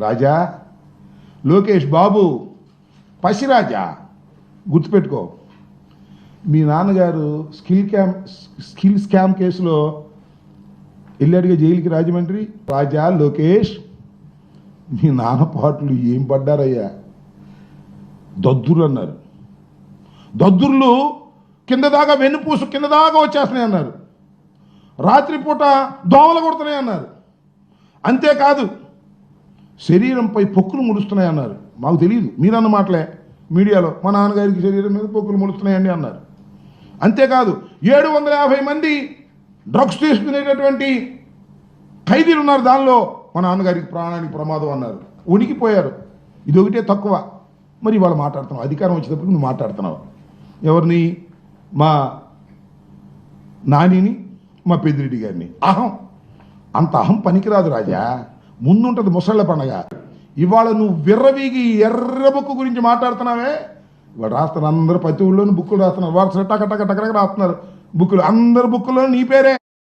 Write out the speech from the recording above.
రాజా? లోకేష్ బాబు పసిరాజా? గుర్తుపెట్టుకో. మీ నాన్నగారు skill cam skill scam కేసులో వెళ్ళాడుగా జైలుకి రాజమండ్రి? రాజా లోకేష్ మీ నాన్న పాటలు ఏం పడ్డారయ్యా? దద్దురు అన్నారు దద్దుర్లు కింద దాకా వెన్నుపూసు కింద దాకా వచ్చేస్తున్నాయి అన్నారు. రాత్రిపూట దోమలు కొడుతున్నాయి అన్నారు. అంతేకాదు శరీరంపై పొక్కులు ముడుస్తున్నాయి అన్నారు మాకు తెలియదు మీరన్న మాటలే. మీడియాలో మా నాన్నగారికి శరీరం మీద పొక్కులు ముడుస్తున్నాయండి అన్నారు. అంతేకాదు ఏడు వందల యాభై మంది డ్రగ్స్ తీసుకునేటటువంటి ఖైదీలు ఉన్నారు దానిలో. మా నాన్నగారికి ప్రాణానికి ప్రమాదం అన్నారు. ఉనికిపోయారు. ఇది ఒకటే తక్కువ. మరి ఇవాళ మాట్లాడుతున్నావు. అధికారం వచ్చేటప్పుడు నువ్వు మాట్లాడుతున్నావు. ఎవరిని? మా నానిని మా పెద్దిరెడ్డి గారిని. అహం. అంత అహం పనికిరాదు రాజా. ముందుంటది ముసళ్ళ పండగ. ఇవాళ నువ్వు విర్రవీగి ఎర్ర బుక్కు గురించి మాట్లాడుతున్నావే? ఇవాళ రాస్తున్నారు అందరూ ప్రతి ఊళ్ళోనూ బుక్కులు రాస్తున్నారు. వాళ్ళు టక టక టక రాస్తున్నారు. బుక్కులు. అందరు బుక్కుల్లో నీ పేరే.